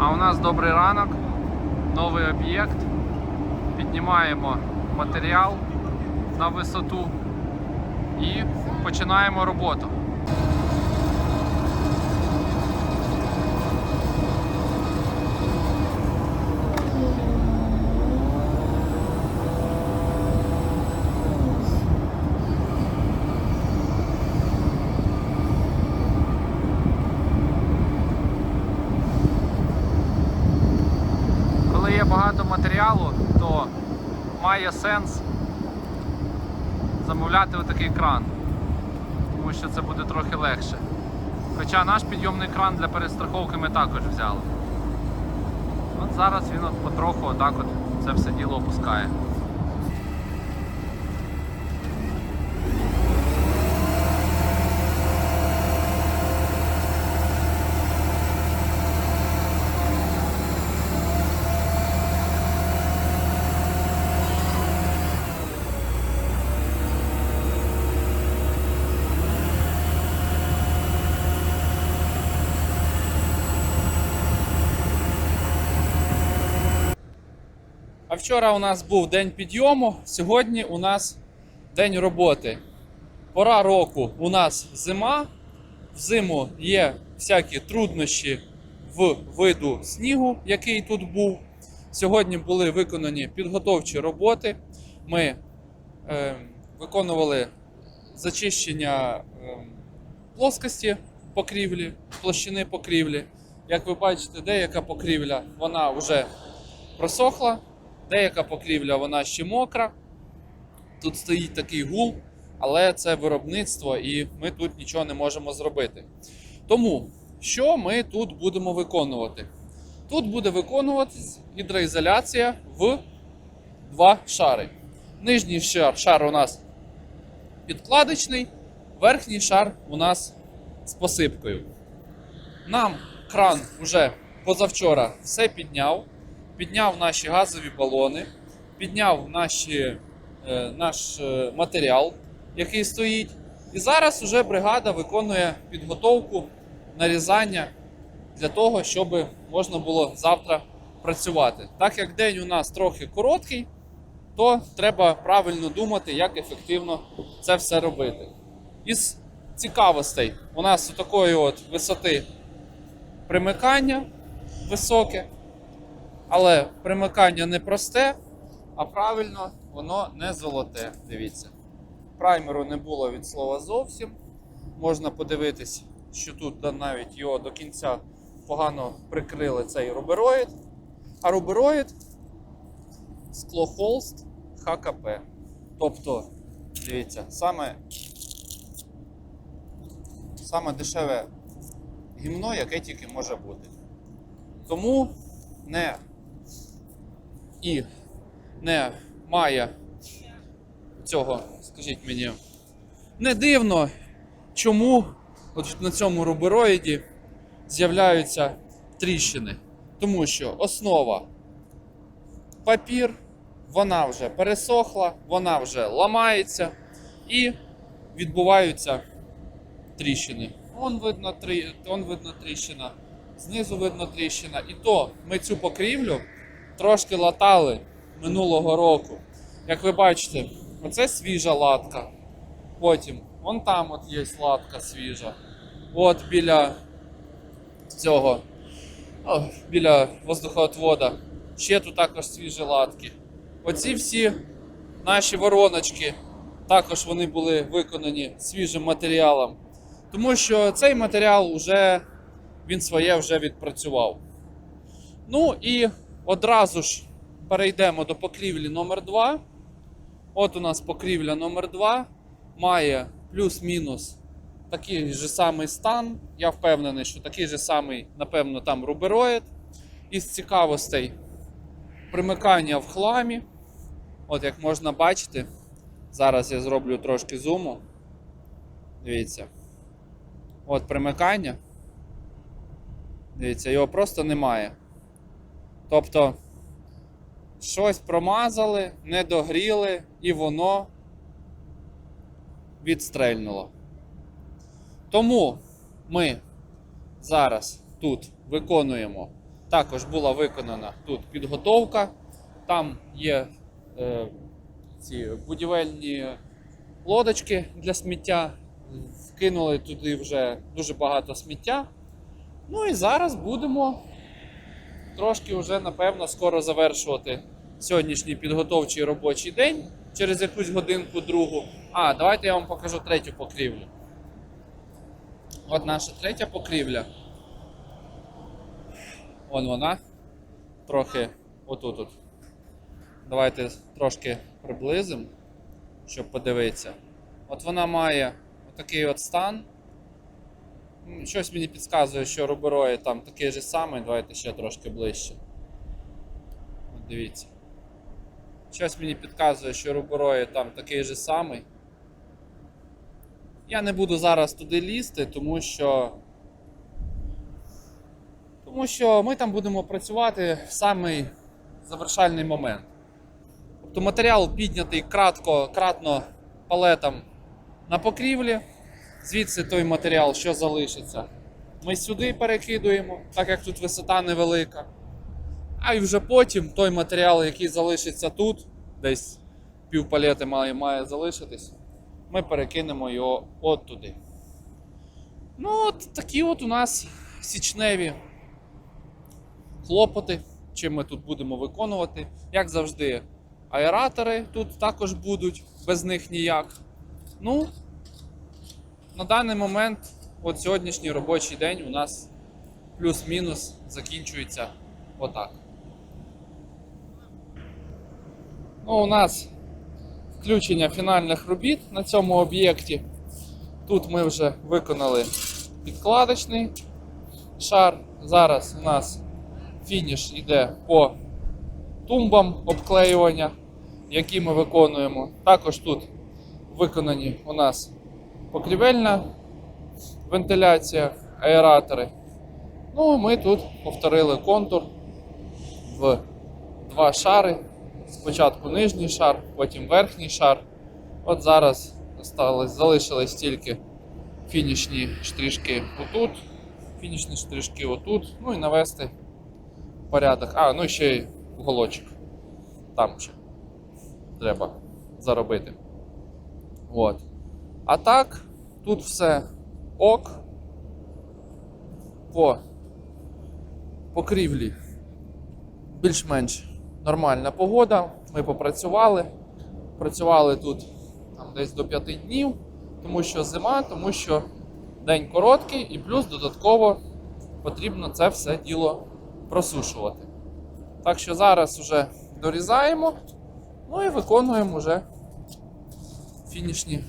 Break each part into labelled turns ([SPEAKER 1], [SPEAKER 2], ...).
[SPEAKER 1] А у нас добрий ранок, новий об'єкт. Піднімаємо матеріал на висоту і починаємо роботу. Коли є багато матеріалу, то має сенс замовляти отакий кран, тому що це буде трохи легше. Хоча наш підйомний кран для перестраховки ми також взяли. От зараз він от потроху отак от це все діло опускає. Вчора у нас був день підйому, сьогодні у нас день роботи. Пора року у нас зима. Взиму є всякі труднощі в виду снігу, який тут був. Сьогодні були виконані підготовчі роботи. Ми е, виконували зачищення е, плоскості покрівлі, площини покрівлі. Як ви бачите, деяка покрівля вона вже просохла, деяка покрівля вона ще мокра. Тут стоїть такий гул, але це виробництво і ми тут нічого не можемо зробити. Тому, що ми тут будемо виконувати? Тут буде виконуватись гідроізоляція в два шари. Нижній шар, шар у нас підкладочний, верхній шар у нас з посипкою. Нам кран вже позавчора все підняв підняв наші газові балони, підняв наші, е, наш е, матеріал, який стоїть. І зараз вже бригада виконує підготовку нарізання для того, щоб можна було завтра працювати. Так як день у нас трохи короткий, то треба правильно думати, як ефективно це все робити. Із цікавостей у нас такої от висоти примикання високе. Але примикання не просте, а правильно воно не золоте. Дивіться. Праймеру не було від слова зовсім. Можна подивитись, що тут навіть його до кінця погано прикрили цей рубероїд. А рубероїд склохолст ХКП. Тобто, дивіться, саме, саме дешеве гімно, яке тільки може бути. Тому не і не має цього, скажіть мені, не дивно, чому от на цьому рубероїді з'являються тріщини. Тому що основа папір, вона вже пересохла, вона вже ламається і відбуваються тріщини. Вон видно. Вон видно тріщина, знизу видно тріщина. І то ми цю покрівлю трошки латали минулого року. Як ви бачите, оце свіжа латка. Потім, вон там от є латка свіжа. От біля цього, о, біля воздухоотвода. Ще тут також свіжі латки. Оці всі наші вороночки, також вони були виконані свіжим матеріалом. Тому що цей матеріал вже він своє вже відпрацював. Ну і одразу ж перейдемо до покрівлі номер 2 От у нас покрівля номер 2 має плюс-мінус такий же самий стан. Я впевнений, що такий же самий, напевно, там рубероїд. Із цікавостей примикання в хламі. От як можна бачити, зараз я зроблю трошки зуму. Дивіться. От примикання. Дивіться, його просто немає. Тобто, щось промазали, не догріли, і воно відстрельнуло. Тому ми зараз тут виконуємо Також була виконана тут підготовка. Там є е, ці будівельні лодочки для сміття. Вкинули туди вже дуже багато сміття. Ну і зараз будемо трошки вже, напевно, скоро завершувати сьогоднішній підготовчий робочий день через якусь годинку другу. А, давайте я вам покажу третю покрівлю. От наша третя покрівля. Вон вона. Трохи отут. -от. Давайте трошки приблизимо, щоб подивитися. От вона має отакий от стан. Щось мені підказує, що руберої там такий же самий. Давайте ще трошки ближче. Дивіться. Щось мені підказує, що руберої там такий же самий. Я не буду зараз туди лізти, тому що. Тому що ми там будемо працювати в самий завершальний момент. Тобто матеріал піднятий кратко, кратно палетом на покрівлі. Звідси той матеріал, що залишиться, ми сюди перекидуємо, так як тут висота невелика. А і вже потім той матеріал, який залишиться тут, десь пів має, має залишитись, ми перекинемо його от туди. Ну, от такі от у нас січневі хлопоти, чим ми тут будемо виконувати. Як завжди, аератори тут також будуть, без них ніяк. Ну, на даний момент, от сьогоднішній робочий день у нас плюс-мінус закінчується отак. Ну, у нас включення фінальних робіт на цьому об'єкті. Тут ми вже виконали підкладочний шар. Зараз у нас фініш йде по тумбам обклеювання, які ми виконуємо. Також тут виконані у нас покрівельна вентиляція, аератори. Ну, ми тут повторили контур в два шари. Спочатку нижній шар, потім верхній шар. От зараз осталось, залишились тільки фінішні штришки отут, фінішні штришки отут, ну і навести порядок. А, ну ще й уголочок. Там ще треба заробити. От. А так, тут все ок. По покрівлі більш-менш нормальна погода. Ми попрацювали. Працювали тут там, десь до 5 днів, тому що зима, тому що день короткий, і плюс додатково потрібно це все діло просушувати. Так що зараз вже дорізаємо, ну і виконуємо вже фінішні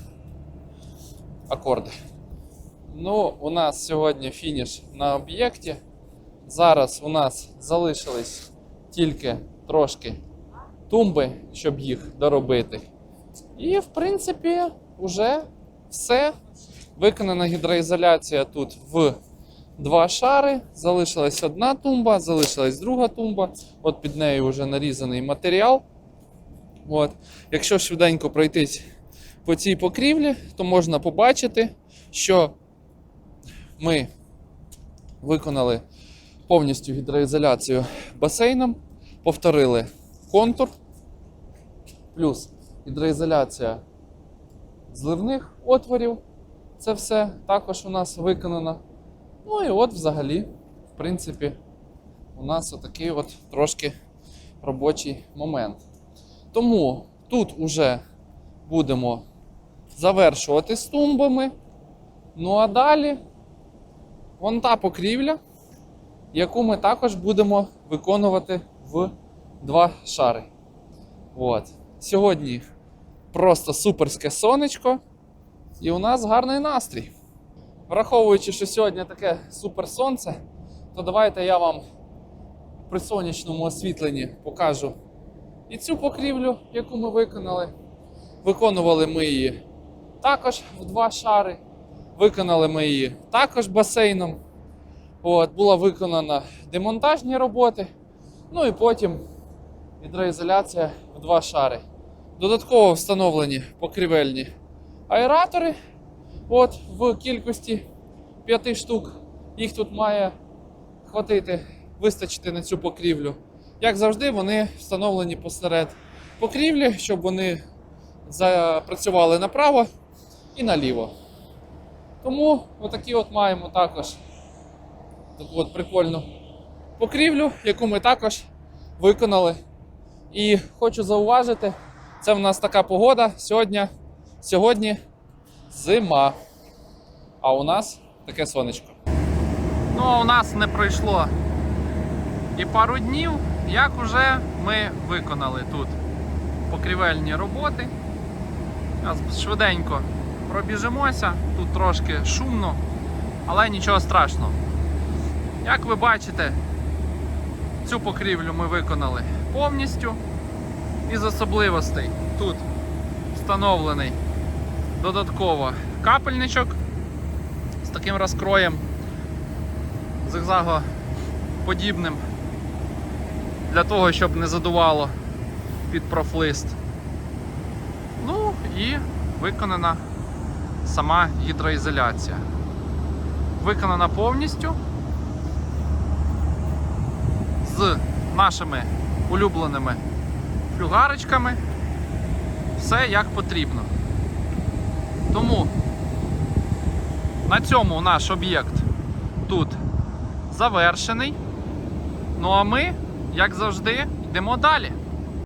[SPEAKER 1] акорди. Ну, у нас сьогодні фініш на об'єкті. Зараз у нас залишились тільки трошки тумби, щоб їх доробити. І, в принципі, вже все. Виконана гідроізоляція тут в два шари. Залишилась одна тумба, залишилась друга тумба. От під нею вже нарізаний матеріал. От. Якщо швиденько пройтись по цій покрівлі, то можна побачити, що ми виконали повністю гідроізоляцію басейном, повторили контур, плюс гідроізоляція зливних отворів. Це все також у нас виконано. Ну і от взагалі, в принципі, у нас отакий от трошки робочий момент. Тому тут уже будемо завершувати з тумбами. Ну а далі вон та покрівля, яку ми також будемо виконувати в два шари. От. Сьогодні просто суперське сонечко, і у нас гарний настрій. Враховуючи, що сьогодні таке супер сонце, то давайте я вам при сонячному освітленні покажу і цю покрівлю, яку ми виконали. Виконували ми її також в два шари. Виконали ми її також басейном. От, була виконана демонтажні роботи. Ну і потім гідроізоляція в два шари. Додатково встановлені покрівельні аератори. От, в кількості 5 штук. Їх тут має хватити вистачити на цю покрівлю. Як завжди, вони встановлені посеред покрівлі, щоб вони запрацювали направо і наліво. Тому отакі от маємо також таку от прикольну покрівлю, яку ми також виконали. І хочу зауважити, це в нас така погода. Сьогодні, сьогодні зима. А у нас таке сонечко. Ну, а у нас не пройшло і пару днів, як уже ми виконали тут покрівельні роботи. Зараз швиденько пробіжимося, тут трошки шумно, але нічого страшного. Як ви бачите, цю покрівлю ми виконали повністю. Із особливостей тут встановлений додатково капельничок з таким розкроєм зигзагоподібним для того, щоб не задувало під профлист. Ну і виконана сама гідроізоляція. Виконана повністю з нашими улюбленими флюгарочками. Все як потрібно. Тому на цьому наш об'єкт тут завершений. Ну а ми, як завжди, йдемо далі.